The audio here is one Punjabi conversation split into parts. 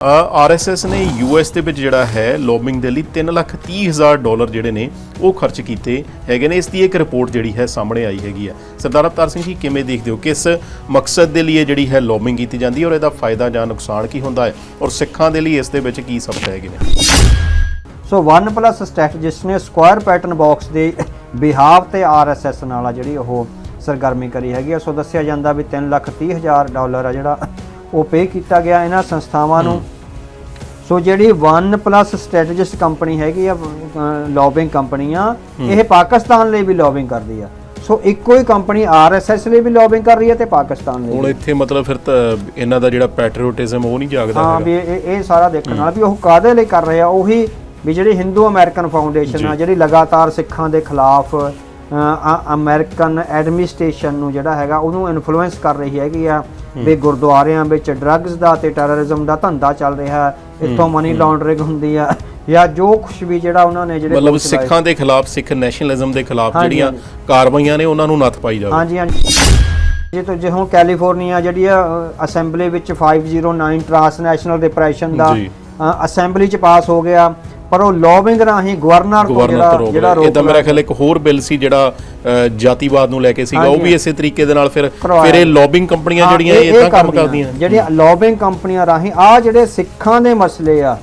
ਆਰਐਸਐਸ ਨੇ ਯੂਐਸ ਦੇ ਵਿੱਚ ਜਿਹੜਾ ਹੈ ਲੋਬਿੰਗ ਦੇ ਲਈ 330000 ਡਾਲਰ ਜਿਹੜੇ ਨੇ, ਉਹ ਖਰਚ ਕੀਤੇ ਹੈਗੇ ਨੇ। ਇਸ ਦੀ ਇੱਕ ਰਿਪੋਰਟ ਜਿਹੜੀ ਹੈ, ਸਾਹਮਣੇ ਆਈ ਹੈਗੀ ਆ ਸਰਦਾਰ ਅਵਤਾਰ ਸਿੰਘ ਜੀ, ਕਿਵੇਂ ਦੇਖਦੇ ਹੋ? ਕਿਸ ਮਕਸਦ ਦੇ ਲਈ ਜਿਹੜੀ ਹੈ ਲੋਬਿੰਗ ਕੀਤੀ ਜਾਂਦੀ ਹੈ ਔਰ ਇਹਦਾ ਫਾਇਦਾ ਜਾਂ ਨੁਕਸਾਨ ਕੀ ਹੁੰਦਾ ਹੈ? ਔਰ ਸਿੱਖਾਂ ਦੇ ਲਈ ਇਸ ਦੇ ਵਿੱਚ ਕੀ ਸਬਕ ਹੈਗੇ ਨੇ? ਸੋ OnePlus ਸਟ੍ਰੈਟਜਿਸਟ ਨੇ ਸਕੁਆਇਰ ਪੈਟਰਨ ਬਾਕਸ ਦੇ ਬਿਹਾਵ ਤੇ RSS ਨਾਲ ਆ ਜਿਹੜੀ ਉਹ ਸਰਗਰਮੀ ਕਰੀ ਹੈਗੀ ਆ। ਸੋ ਦੱਸਿਆ ਜਾਂਦਾ ਵੀ 330000 ਡਾਲਰ ਆ ਜਿਹੜਾ ਉਹ ਪੇ ਕੀਤਾ ਗਿਆ ਇਹਨਾਂ ਸੰਸਥਾਵਾਂ ਨੂੰ। ਸੋ ਜਿਹੜੀ OnePlus ਸਟ੍ਰੈਟਜਿਸਟ ਕੰਪਨੀ ਹੈਗੀ ਆ ਲੌਬਿੰਗ ਕੰਪਨੀ ਆ ਇਹ ਪਾਕਿਸਤਾਨ ਲਈ ਵੀ ਲੌਬਿੰਗ ਕਰਦੀ ਆ। ਸੋ ਇੱਕੋ ਹੀ ਕੰਪਨੀ RSS ਲਈ ਵੀ ਲੌਬਿੰਗ ਕਰ ਰਹੀ ਹੈ ਤੇ ਪਾਕਿਸਤਾਨ ਲਈ ਹੁਣ। ਇੱਥੇ ਮਤਲਬ ਫਿਰ ਇਹਨਾਂ ਦਾ ਜਿਹੜਾ ਪੈਟਰੀਓਟਿਜ਼ਮ ਉਹ ਨਹੀਂ ਜਾਗਦਾ ਹਾਂ ਵੀ ਇਹ ਇਹ ਸਾਰਾ ਦੇਖਣ ਨਾਲ ਵੀ ਉਹ ਕਾਦੇ ਲਈ ਕਰ ਰਹੇ ਆ ਉਹੀ ਵੀ ਜਿਹੜੀ ਹਿੰਦੂ ਅਮਰੀਕਨ ਫਾਊਂਡੇਸ਼ਨ ਆ। ਜਿਹੜੀ ਲਗਾਤਾਰ ਸਿੱਖਾਂ ਦੇ ਖਿਲਾਫ ਅਮਰੀਕਨ ਐਡਮਿਨਿਸਟ੍ਰੇਸ਼ਨ ਨੂੰ ਜਿਹੜਾ ਹੈਗਾ ਉਹਨੂੰ ਇਨਫਲੂਐਂਸ ਕਰ ਰਹੀ ਹੈਗੀ ਆ। ਵੀ ਗੁਰਦੁਆਰਿਆਂ ਵਿੱਚ ਡਰੱਗਸ ਦਾ ਤੇ ਟੈਰਰਿਜ਼ਮ ਦਾ ਧੰਦਾ ਚੱਲ ਰਿਹਾ ਹੈ ਇੱਥੋਂ ਮਨੀ ਲਾਂਡਰਿੰਗ ਹੁੰਦੀ ਆ ਜਾਂ ਜੋ ਕੁਝ ਵੀ ਜਿਹੜਾ ਉਹਨਾਂ ਨੇ ਜਿਹੜੇ ਮਤਲਬ ਸਿੱਖਾਂ ਦੇ ਖਿਲਾਫ ਸਿੱਖ ਨੈਸ਼ਨਲਿਜ਼ਮ ਦੇ ਖਿਲਾਫ ਜਿਹੜੀਆਂ। ਕਾਰਵਾਈਆਂ ਨੇ ਉਹਨਾਂ ਨੂੰ ਨੱਥ ਪਾਈ ਜਾਵੇ। ਹਾਂਜੀ ਹਾਂਜੀ। ਜੇ ਤੋਂ ਜੇ ਹੁਣ ਕੈਲੀਫੋਰਨੀਆ ਜਿਹੜੀ ਆ ਅਸੈਂਬਲੀ ਵਿੱਚ 509 ਟ੍ਰਾਂਸਨੈਸ਼ਨਲ ਡਿਪਰੈਸ਼ਨ ਦਾ। ਅਸੈਂਬਲੀ ਚ ਪਾਸ ਹੋ ਗਿਆ। ਪਰ ਉਹ ਲੌਬਿੰਗ ਰਾਹੀਂ ਗਵਰਨਰ ਤੋਂ ਜਿਹੜਾ ਰੋਕ ਜਿਹੜਾ ਲਿਆ ਇਹ ਤਾਂ ਰੋਕ ਮੇਰਾ ਖਿਆਲ ਇੱਕ ਹੋਰ ਬਿੱਲ ਸੀ ਜਿਹੜਾ ਜਾਤੀਵਾਦ ਨੂੰ ਲੈ ਕੇ ਸੀਗਾ। ਉਹ। ਵੀ ਇਸੇ ਤਰੀਕੇ ਦੇ ਨਾਲ ਫਿਰ। ਫਿਰ ਇਹ ਲੌਬਿੰਗ ਕੰਪਨੀਆਂ ਜਿਹੜੀਆਂ ਇਹ ਤਾਂ ਕੰਮ ਕਰਦੀਆਂ। ਜਿਹੜੀਆਂ ਲੌਬਿੰਗ ਕੰਪਨੀਆਂ ਰਾਹੀਂ ਆ ਜਿਹੜੇ ਸਿੱਖਾਂ ਦੇ ਮਸਲੇ ਆ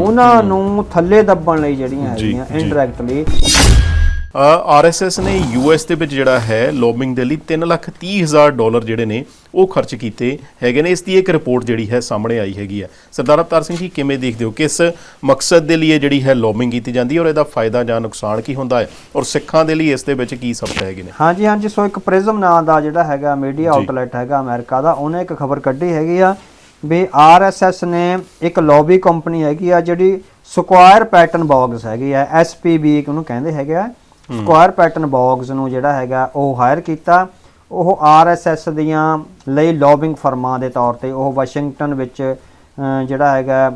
ਉਹਨਾਂ ਨੂੰ ਥੱਲੇ ਦੱਬਣ ਲਈ ਜਿਹੜੀਆਂ ਹੈਗੀਆਂ। ਇਨਡਾਇਰੈਕਟਲੀ ਆਰਐਸਐਸ ਨੇ ਯੂਐਸ ਦੇ ਵਿੱਚ ਜਿਹੜਾ ਹੈ ਲੌਬਿੰਗ ਦੇ ਲਈ 330000 ਡਾਲਰ ਜਿਹੜੇ ਨੇ ਉਹ ਖਰਚ ਕੀਤੇ ਹੈਗੇ ਨੇ। ਇਸ ਦੀ ਇੱਕ ਰਿਪੋਰਟ ਜਿਹੜੀ ਹੈ ਸਾਹਮਣੇ ਆਈ ਹੈਗੀ ਆ ਸਰਦਾਰ ਅਵਤਾਰ ਸਿੰਘ ਜੀ ਕਿਵੇਂ ਦੇਖਦੇ ਹੋ? ਕਿਸ ਮਕਸਦ ਦੇ ਲਈ ਜਿਹੜੀ ਹੈ ਲੌਬਿੰਗ ਕੀਤੀ ਜਾਂਦੀ ਹੈ ਔਰ ਇਹਦਾ ਫਾਇਦਾ ਜਾਂ ਨੁਕਸਾਨ ਕੀ ਹੁੰਦਾ ਹੈ? ਔਰ ਸਿੱਖਾਂ ਦੇ ਲਈ ਇਸ ਦੇ ਵਿੱਚ ਕੀ ਸਬਕ ਹੈਗੇ ਨੇ? ਹਾਂਜੀ ਹਾਂਜੀ। ਸੋ ਇੱਕ ਪ੍ਰਿਜ਼ਮ ਨਾਂ ਦਾ ਜਿਹੜਾ ਹੈਗਾ ਮੀਡੀਆ। ਆਊਟਲੈਟ ਹੈਗਾ ਅਮਰੀਕਾ ਦਾ ਉਹਨੇ ਇੱਕ ਖਬਰ ਕੱਢੀ ਹੈਗੀ ਆ ਵੀ ਆਰਐਸਐਸ ਨੇ ਇੱਕ ਲੌਬੀ ਕੰਪਨੀ ਹੈਗੀ ਆ ਜਿਹੜੀ ਸਕੁਆਇਰ ਪੈਟਰਨ ਬਾਕਸ ਹੈਗੀ ਆ ਐਸਪੀਬੀ ਉਹਨੂੰ ਕਹਿੰਦੇ ਹੈਗੇ ਆ। ਸਕੁਆਇਰ ਪੈਟਰਨ ਬਾਕਸ ਨੂੰ ਜਿਹੜਾ ਹੈਗਾ ਉਹ ਹਾਇਰ ਕੀਤਾ। ਉਹ ਆਰਐਸਐਸ ਦੀਆਂ ਲਈ ਲੌਬਿੰਗ ਫਰਮਾਂ ਦੇ ਤੌਰ ਤੇ ਉਹ ਵਾਸ਼ਿੰਗਟਨ ਵਿੱਚ ਜਿਹੜਾ ਹੈਗਾ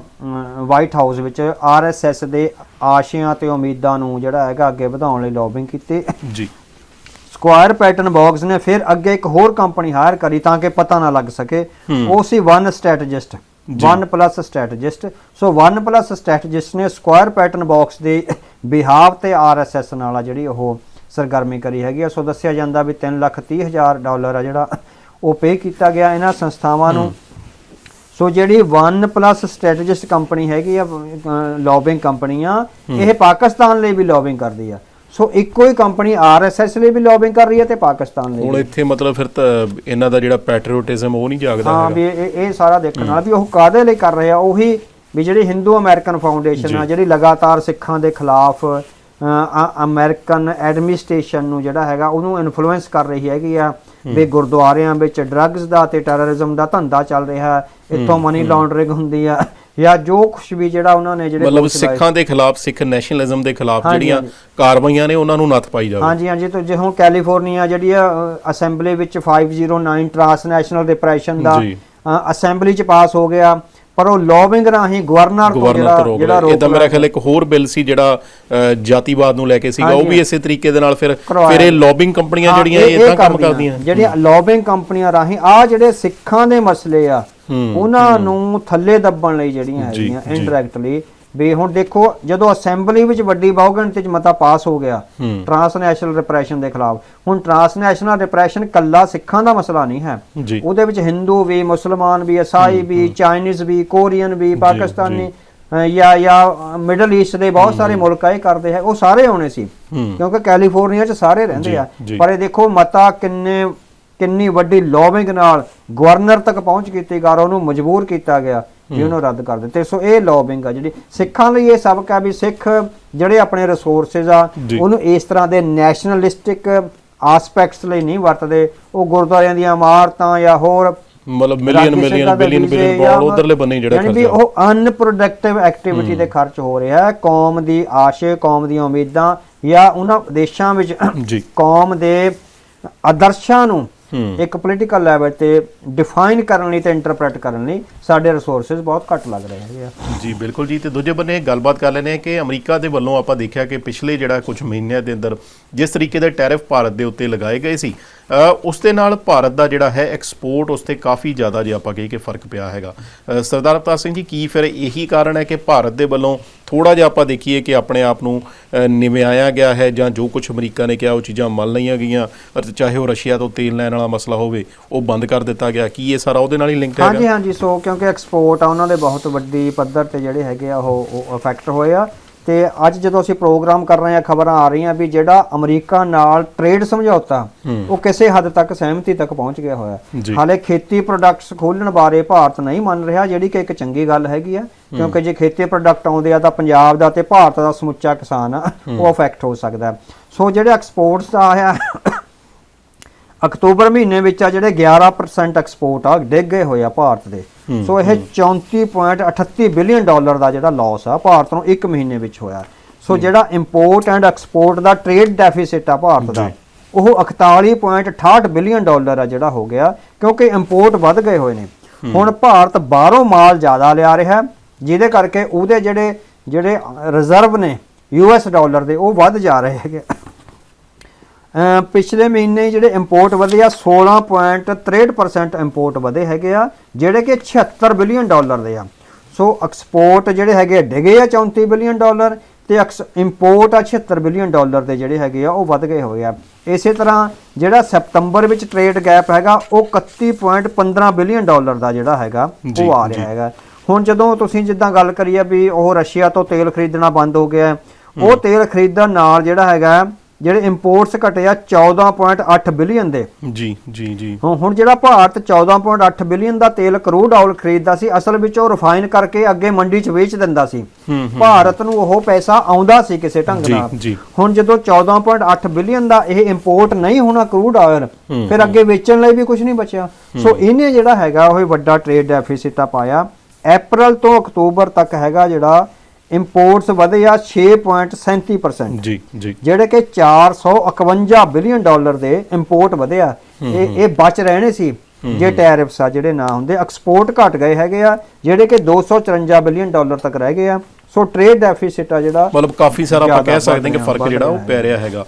ਵਾਈਟ ਹਾਊਸ ਵਿੱਚ ਆਰਐਸਐਸ ਦੇ ਆਸ਼ਿਆਂ ਤੇ ਉਮੀਦਾਂ ਨੂੰ ਜਿਹੜਾ ਹੈਗਾ ਅੱਗੇ ਵਧਾਉਣ ਲਈ ਲੌਬਿੰਗ ਕੀਤੀ। ਜੀ। ਸਕੁਆਇਰ ਪੈਟਰਨ ਬਾਕਸ ਨੇ ਫਿਰ ਅੱਗੇ ਇੱਕ ਹੋਰ ਕੰਪਨੀ ਹਾਇਰ ਕਰੀ ਤਾਂ ਕਿ ਪਤਾ ਨਾ ਲੱਗ ਸਕੇ। ਉਹ ਸੀ one strategist. One plus strategist so one plus strategist ਨੇ ਸਕੁਆਇਰ ਪੈਟਰਨ ਬਾਕਸ ਦੇ ਬਿਹਾਵ ਤੇ ਆਰਐਸਐਸ ਨਾਲ ਆ ਜਿਹੜੀ ਉਹ ਸਰਗਰਮੀ ਕਰੀ ਹੈਗੀ ਆ। ਸੋ ਦੱਸਿਆ ਜਾਂਦਾ ਵੀ 330000 ਡਾਲਰ ਆ ਜਿਹੜਾ ਉਹ ਪੇ ਕੀਤਾ ਗਿਆ ਇਹਨਾਂ ਸੰਸਥਾਵਾਂ ਨੂੰ। ਸੋ ਜਿਹੜੀ ਵਨ ਪਲੱਸ ਸਟ੍ਰੈਟਜਿਸਟ ਕੰਪਨੀ ਹੈਗੀ ਆ ਲੌਬਿੰਗ ਕੰਪਨੀ ਆ ਇਹ ਪਾਕਿਸਤਾਨ ਲਈ ਵੀ ਲੌਬਿੰਗ ਕਰਦੀ ਆ। ਸੋ ਇੱਕੋ ਹੀ ਕੰਪਨੀ ਆਰਐਸਐਸ ਲਈ ਵੀ ਲੌਬਿੰਗ ਕਰ ਰਹੀ ਹੈ ਤੇ ਪਾਕਿਸਤਾਨ ਲਈ ਹੁਣ। ਇੱਥੇ ਮਤਲਬ ਫਿਰ ਤਾਂ ਇਹਨਾਂ ਦਾ ਜਿਹੜਾ ਪੈਟਰੀਓਟਿਜ਼ਮ ਉਹ ਨਹੀਂ ਜਾਗਦਾ ਹਾਂ ਵੀ ਇਹ ਸਾਰਾ ਦੇਖਣ ਨਾਲ ਵੀ ਉਹ ਕਾਦੇ ਲਈ ਕਰ ਰਹੇ ਆ ਉਹੀ ਵੀ ਜਿਹੜੀ ਹਿੰਦੂ ਅਮਰੀਕਨ ਫਾਊਂਡੇਸ਼ਨ ਆ। ਜਿਹੜੀ ਲਗਾਤਾਰ ਸਿੱਖਾਂ ਦੇ ਖਿਲਾਫ ਅਮਰੀਕਨ ਐਡਮਿਨਿਸਟ੍ਰੇਸ਼ਨ ਨੂੰ ਜਿਹੜਾ ਹੈਗਾ ਉਹਨੂੰ ਇਨਫਲੂਐਂਸ ਕਰ ਰਹੀ ਹੈਗੀ ਆ ਵੀ ਗੁਰਦੁਆਰਿਆਂ ਵਿੱਚ ਡਰੱਗਸ ਦਾ ਤੇ ਟੈਰਰਿਜ਼ਮ ਦਾ ਧੰਦਾ ਚੱਲ ਰਿਹਾ ਹੈ ਇੱਥੋਂ ਮਨੀ ਲਾਂਡਰਿੰਗ ਹੁੰਦੀ ਆ ਜਾਂ ਜੋ ਕੁਝ ਵੀ ਜਿਹੜਾ ਉਹਨਾਂ ਨੇ ਜਿਹੜੇ ਮਤਲਬ ਸਿੱਖਾਂ ਦੇ ਖਿਲਾਫ ਸਿੱਖ ਨੈਸ਼ਨਲਿਜ਼ਮ ਦੇ ਖਿਲਾਫ ਜਿਹੜੀਆਂ। ਕਾਰਵਾਈਆਂ ਨੇ ਉਹਨਾਂ ਨੂੰ ਨੱਥ ਪਾਈ ਜਾਵੇ ਹਾਂਜੀ ਹਾਂਜੀ ਤੋਂ ਜੇ ਹੁਣ ਕੈਲੀਫੋਰਨੀਆ ਜਿਹੜੀ ਆ ਅਸੈਂਬਲੀ ਵਿੱਚ 509 ਟ੍ਰਾਂਸਨੈਸ਼ਨਲ ਡਿਪਰੈਸ਼ਨ ਦਾ। ਅਸੈਂਬਲੀ ਚ ਪਾਸ ਹੋ ਗਿਆ ਪਰ ਉਹ ਲੌਬਿੰਗ ਰਾਹੀਂ ਗਵਰਨਰ ਤੋਂ ਜਿਹੜਾ ਰੋਕ ਜਿਹੜਾ ਲਿਆ ਇਹ ਤਾਂ ਰੋਕ ਮੇਰਾ ਖਿਆਲ ਇੱਕ ਹੋਰ ਬਿੱਲ ਸੀ ਜਿਹੜਾ ਜਾਤੀਵਾਦ ਨੂੰ ਲੈ ਕੇ ਸੀਗਾ। ਉਹ। ਵੀ ਇਸੇ ਤਰੀਕੇ ਦੇ ਨਾਲ ਫਿਰ। ਫਿਰ ਇਹ ਲੌਬਿੰਗ ਕੰਪਨੀਆਂ ਜਿਹੜੀਆਂ ਇਹ ਤਾਂ ਕੰਮ ਕਰਦੀਆਂ। ਜਿਹੜੀਆਂ ਲੌਬਿੰਗ ਕੰਪਨੀਆਂ ਰਾਹੀਂ ਆ ਜਿਹੜੇ ਸਿੱਖਾਂ ਦੇ ਮਸਲੇ ਆ ਉਹਨਾਂ ਨੂੰ ਥੱਲੇ ਦੱਬਣ ਲਈ ਜਿਹੜੀਆਂ ਹੈਗੀਆਂ। ਇਨਡਾਇਰੈਕਟਲੀ ਵੀ ਹੁਣ ਦੇਖੋ ਜਦੋਂ ਅਸੈਂਬਲੀ ਵਿੱਚ ਵੱਡੀ ਬਹੁਗਿਣਤੀ ਚ ਮਤਾ ਪਾਸ ਹੋ ਗਿਆ। ਟ੍ਰਾਂਸਨੈਸ਼ਨਲ ਰਿਪਰੈਸ਼ਨ ਦੇ ਖਿਲਾਫ ਹੁਣ ਟ੍ਰਾਂਸਨੈਸ਼ਨਲ ਰਿਪਰੈਸ਼ਨ ਕੱਲਾ ਸਿੱਖਾਂ ਦਾ ਮਸਲਾ ਨਹੀਂ ਹੈ। ਉਹਦੇ ਵਿੱਚ ਹਿੰਦੂ ਵੀ ਮੁਸਲਮਾਨ ਵੀ ਈਸਾਈ ਵੀ ਚਾਈਨੀਜ਼ ਵੀ ਕੋਰੀਅਨ ਵੀ ਪਾਕਿਸਤਾਨੀ ਜਾਂ। ਜਾਂ ਮਿਡਲ ਈਸਟ ਦੇ ਬਹੁਤ ਸਾਰੇ ਮੁਲਕ ਆ ਇਹ ਕਰਦੇ ਹੈ। ਉਹ ਸਾਰੇ ਆਉਣੇ ਸੀ। ਕਿਉਂਕਿ ਕੈਲੀਫੋਰਨੀਆ 'ਚ ਸਾਰੇ ਰਹਿੰਦੇ ਆ। ਪਰ ਇਹ ਦੇਖੋ ਮਤਾ ਕਿੰਨੇ ਕਿੰਨੀ ਵੱਡੀ ਲੌਬਿੰਗ ਨਾਲ ਗਵਰਨਰ ਤੱਕ ਪਹੁੰਚ ਕੀਤੀ ਔਰ ਉਹਨੂੰ ਮਜਬੂਰ ਕੀਤਾ ਗਿਆ। ਵੀ ਉਹਨੂੰ ਰੱਦ ਕਰ ਦਿੱਤੇ। ਸੋ ਇਹ ਲੌਬਿੰਗ ਆ ਜਿਹੜੀ ਸਿੱਖਾਂ ਲਈ ਇਹ ਸਬਕ ਆ ਵੀ ਸਿੱਖ ਜਿਹੜੇ ਆਪਣੇ ਰਿਸੋਰਸਸ ਆ। ਉਹਨੂੰ ਇਸ ਤਰ੍ਹਾਂ ਦੇ ਨੈਸ਼ਨਲਿਸਟਿਕ ਆਸਪੈਕਟਸ ਲਈ ਨਹੀਂ ਵਰਤਦੇ। ਉਹ ਗੁਰਦੁਆਰਿਆਂ ਦੀਆਂ ਇਮਾਰਤਾਂ ਜਾਂ ਹੋਰ ਮਤਲਬ million million billion billion dollar ਉਧਰਲੇ ਬੰਨੇ ਜਿਹੜਾ ਯਾਨੀ ਵੀ ਖਰਚਾ। ਉਹ ਅਨਪ੍ਰੋਡਕਟਿਵ ਐਕਟੀਵਿਟੀ ਤੇ ਖਰਚ ਹੋ ਰਿਹਾ ਹੈ। ਕੌਮ ਦੀ ਆਸ਼ੇ ਕੌਮ ਦੀਆਂ ਉਮੀਦਾਂ ਜਾਂ ਉਹਨਾਂ ਦੇਸ਼ਾਂ ਵਿੱਚ ਕੌਮ ਦੇ ਆਦਰਸ਼ਾਂ ਨੂੰ ਇੱਕ ਪੋਲੀਟੀਕਲ ਲੈਵਲ ਤੇ ਡਿਫਾਈਨ ਕਰਨ ਲਈ ਤੇ ਇੰਟਰਪ੍ਰੀਟ ਕਰਨ ਲਈ ਸਾਡੇ ਰਿਸੋਰਸਸ ਬਹੁਤ ਘੱਟ ਲੱਗ ਰਹੇ ਹੈਗੇ ਆ। ਜੀ ਬਿਲਕੁਲ ਜੀ। ਤੇ ਦੂਜੇ ਬੰਨੇ ਗੱਲਬਾਤ ਕਰ ਲੈਨੇ ਕਿ ਅਮਰੀਕਾ ਦੇ ਵੱਲੋਂ ਆਪਾਂ ਦੇਖਿਆ ਕਿ ਪਿਛਲੇ ਜਿਹੜਾ ਕੁਝ ਮਹੀਨਿਆਂ ਦੇ ਅੰਦਰ ਜਿਸ ਤਰੀਕੇ ਦੇ ਟੈਰਿਫ ਭਾਰਤ ਦੇ ਉੱਤੇ ਲਗਾਏ ਗਏ ਸੀ ਉਸ ਦੇ ਨਾਲ ਭਾਰਤ ਦਾ ਜਿਹੜਾ ਹੈ ਐਕਸਪੋਰਟ ਉਸ ਤੇ ਕਾਫੀ ਜ਼ਿਆਦਾ ਜੇ ਆਪਾਂ ਕਹੀਏ ਕਿ ਫ਼ਰਕ ਪਿਆ ਹੈਗਾ। ਸਰਦਾਰ ਅਵਤਾਰ ਸਿੰਘ ਜੀ ਕੀ ਫਿਰ ਇਹੀ ਕਾਰਨ ਹੈ ਕਿ ਭਾਰਤ ਦੇ ਵੱਲੋਂ ਥੋੜਾ ਜਿਹਾ ਆਪਾਂ ਦੇਖੀਏ ਕਿ ਆਪਣੇ ਆਪ ਨੂੰ ਨਿਵਿਆਇਆ ਗਿਆ ਹੈ ਜਾਂ ਜੋ ਕੁਝ ਅਮਰੀਕਾ ਨੇ ਕਿਹਾ ਉਹ ਚੀਜ਼ਾਂ ਮੰਨ ਲਈਆਂ ਗਈਆਂ ਅਤੇ ਚਾਹੇ ਉਹ ਰਸ਼ੀਆ ਤੋਂ ਤੇਲ ਲੈਣ ਵਾਲਾ ਮਸਲਾ ਹੋਵੇ, ਉਹ ਬੰਦ ਕਰ ਦਿੱਤਾ ਗਿਆ। ਕੀ ਇਹ ਸਾਰਾ ਉਹਦੇ ਨਾਲ ਹੀ ਲਿੰਕ ਹਾਂਜੀ ਹੈਗਾ? ਹਾਂਜੀ ਸੋ ਕਿਉਂਕਿ ਐਕਸਪੋਰਟ ਆ, ਉਹਨਾਂ ਦੇ ਬਹੁਤ ਵੱਡੀ ਪੱਧਰ ਤੇ ਜਿਹੜੇ ਹੈਗੇ ਆ ਉਹ ਉਹ ਅਫੈਕਟ ਹੋਏ ਆ। ਤੇ ਅੱਜ ਜਦੋਂ ਅਸੀਂ ਪ੍ਰੋਗਰਾਮ ਕਰ ਰਹੇ ਆ ਖਬਰਾਂ ਆ ਰਹੀਆਂ ਵੀ ਜਿਹੜਾ ਅਮਰੀਕਾ ਨਾਲ ਟ੍ਰੇਡ ਸਮਝੌਤਾ ਉਹ ਕਿਸੇ ਹੱਦ ਤੱਕ ਸਹਿਮਤੀ ਤੱਕ ਪਹੁੰਚ ਗਿਆ ਹੋਇਆ। ਹਾਲੇ ਖੇਤੀ ਪ੍ਰੋਡਕਟਸ ਖੋਲਣ ਬਾਰੇ ਭਾਰਤ ਨਹੀਂ ਮੰਨ ਰਿਹਾ ਜਿਹੜੀ ਕਿ ਇੱਕ ਚੰਗੀ ਗੱਲ ਹੈਗੀ ਆ ਕਿਉਂਕਿ ਜੇ ਖੇਤੀ ਪ੍ਰੋਡਕਟ ਆਉਂਦੇ ਆ ਤਾਂ ਪੰਜਾਬ ਦਾ ਤੇ ਭਾਰਤ ਦਾ ਸਮੁੱਚਾ ਕਿਸਾਨ ਆ ਉਹ ਅਫੈਕਟ ਹੋ ਸਕਦਾ ਹੈ। ਸੋ ਜਿਹੜੇ ਐਕਸਪੋਰਟਸ ਦਾ ਆਇਆ ਅਕਤੂਬਰ ਮਹੀਨੇ ਵਿੱਚ ਆ ਜਿਹੜੇ 11% ਐਕਸਪੋਰਟ ਆ ਡਿੱਗ ਗਏ ਹੋਏ ਆ ਭਾਰਤ ਦੇ। ਸੋ ਇਹ 34.38 ਬਿਲੀਅਨ ਡਾਲਰ ਦਾ ਜਿਹੜਾ ਲਾਸ ਆ ਭਾਰਤ ਨੂੰ ਇੱਕ ਮਹੀਨੇ ਵਿੱਚ ਹੋਇਆ। ਸੋ ਜਿਹੜਾ ਇੰਪੋਰਟ ਐਂਡ ਐਕਸਪੋਰਟ ਦਾ ਟ੍ਰੇਡ ਡੈਫਿਸਿਟ ਆ ਭਾਰਤ ਦਾ ਉਹ 41.68 ਬਿਲੀਅਨ ਡਾਲਰ ਆ ਜਿਹੜਾ ਹੋ ਗਿਆ ਕਿਉਂਕਿ ਇੰਪੋਰਟ ਵੱਧ ਗਏ ਹੋਏ ਨੇ। ਹੁਣ ਭਾਰਤ ਬਾਹਰੋਂ ਮਾਲ ਜ਼ਿਆਦਾ ਲਿਆ ਰਿਹਾ ਜਿਹਦੇ ਕਰਕੇ ਉਹਦੇ ਜਿਹੜੇ ਜਿਹੜੇ ਰਿਜ਼ਰਵ ਨੇ ਯੂਐਸ ਡਾਲਰ ਦੇ ਉਹ ਵੱਧ ਜਾ ਰਹੇ ਹੈਗੇ। ਪਿਛਲੇ ਮਹੀਨੇ ਜਿਹੜੇ ਇੰਪੋਰਟ ਵਧੇ ਆ 16.63% ਇੰਪੋਰਟ ਵਧੇ ਹੈਗੇ ਆ ਜਿਹੜੇ ਕਿ 76 ਬਿਲੀਅਨ ਡਾਲਰ ਦੇ ਆ। ਸੋ ਐਕਸਪੋਰਟ ਜਿਹੜੇ ਹੈਗੇ ਆ ਡਿਗੇ ਆ 34 ਬਿਲੀਅਨ ਡਾਲਰ ਤੇ ਇੰਪੋਰਟ ਆ 76 ਬਿਲੀਅਨ ਡਾਲਰ ਦੇ ਜਿਹੜੇ ਹੈਗੇ ਆ ਉਹ ਵੱਧ ਗਏ ਹੋਏ ਆ। ਇਸੇ ਤਰ੍ਹਾਂ ਜਿਹੜਾ ਸਪਟੰਬਰ ਵਿੱਚ ਟ੍ਰੇਡ ਗੈਪ ਹੈਗਾ ਉਹ 31.15 ਬਿਲੀਅਨ ਡਾਲਰ ਦਾ ਜਿਹੜਾ ਹੈਗਾ ਉਹ ਆ ਰਿਹਾ ਹੈਗਾ। ਹੁਣ ਜਦੋਂ ਤੁਸੀਂ ਜਿੱਦਾਂ ਗੱਲ ਕਰੀ ਆ ਵੀ ਉਹ ਰਸ਼ੀਆ ਤੋਂ ਤੇਲ ਖਰੀਦਣਾ ਬੰਦ ਹੋ ਗਿਆ ਉਹ ਤੇਲ ਖਰੀਦਣ ਨਾਲ ਜਿਹੜਾ ਹੈਗਾ ਜਿਹੜੇ ਇੰਪੋਰਟਸ ਘਟੇ ਆ 14.8 ਬਿਲੀਅਨ ਦੇ। ਜੀ ਜੀ ਜੀ। ਹੁਣ ਹੁਣ ਜਿਹੜਾ ਭਾਰਤ 14.8 ਬਿਲੀਅਨ ਦਾ ਤੇਲ ਕਰੂਡ ਆਇਲ ਖਰੀਦਦਾ ਸੀ ਅਸਲ ਵਿੱਚ ਉਹ ਰਿਫਾਈਨ ਕਰਕੇ ਅੱਗੇ ਮੰਡੀ 'ਚ ਵੇਚ ਦਿੰਦਾ ਸੀ। ਭਾਰਤ ਨੂੰ ਉਹ ਪੈਸਾ ਆਉਂਦਾ ਸੀ ਕਿਸੇ ਢੰਗ ਨਾਲ। ਹੁਣ ਜਦੋਂ 14.8 ਬਿਲੀਅਨ ਦਾ ਇਹ ਇੰਪੋਰਟ ਨਹੀਂ ਹੋਣਾ ਕਰੂਡ ਆਇਲ ਫਿਰ ਅੱਗੇ ਵੇਚਣ ਲਈ ਵੀ ਕੁਝ ਨਹੀਂ ਬਚਿਆ। ਸੋ ਇਹਨੇ ਜਿਹੜਾ ਹੈਗਾ ਉਹ ਵੱਡਾ ਟ੍ਰੇਡ ਡੈਫਿਸਿਟ ਆ ਪਾਇਆ। April ਤੋਂ ਅਕਤੂਬਰ ਤੱਕ ਹੈਗਾ ਜਿਹੜਾ ਇੰਪੋਰਟਸ ਵਧੇ ਆ 6.37% ਜੀ ਜੀ। ਜਿਹੜੇ ਕਿ 451 ਬਿਲੀਅਨ ਡਾਲਰ ਦੇ ਇੰਪੋਰਟ ਵਧਿਆ ਇਹ ਇਹ ਬਚ ਰਹਿਣੇ ਸੀ। ਜੇ ਟੈਰਿਫਸ ਆ ਜਿਹੜੇ ਨਾ ਹੁੰਦੇ ਐਕਸਪੋਰਟ ਘਟ ਗਏ ਹੈਗੇ ਆ ਜਿਹੜੇ ਕਿ 254 ਬਿਲੀਅਨ ਡਾਲਰ ਤੱਕ ਰਹਿ ਗਏ ਆ। ਸੋ ਟ੍ਰੇਡ ਡੈਫਿਸਿਟ ਆ ਜਿਹੜਾ ਮਤਲਬ ਕਾਫੀ ਸਾਰਾ ਆਪਾਂ ਕਹਿ ਸਕਦੇ ਹਾਂ ਕਿ ਵੱਧ ਫ਼ਰਕ ਰਿਹਾ, ਜਿਹੜਾ ਉਹ ਵੱਧ ਪੈ ਰਿਹਾ ਹੈਗਾ।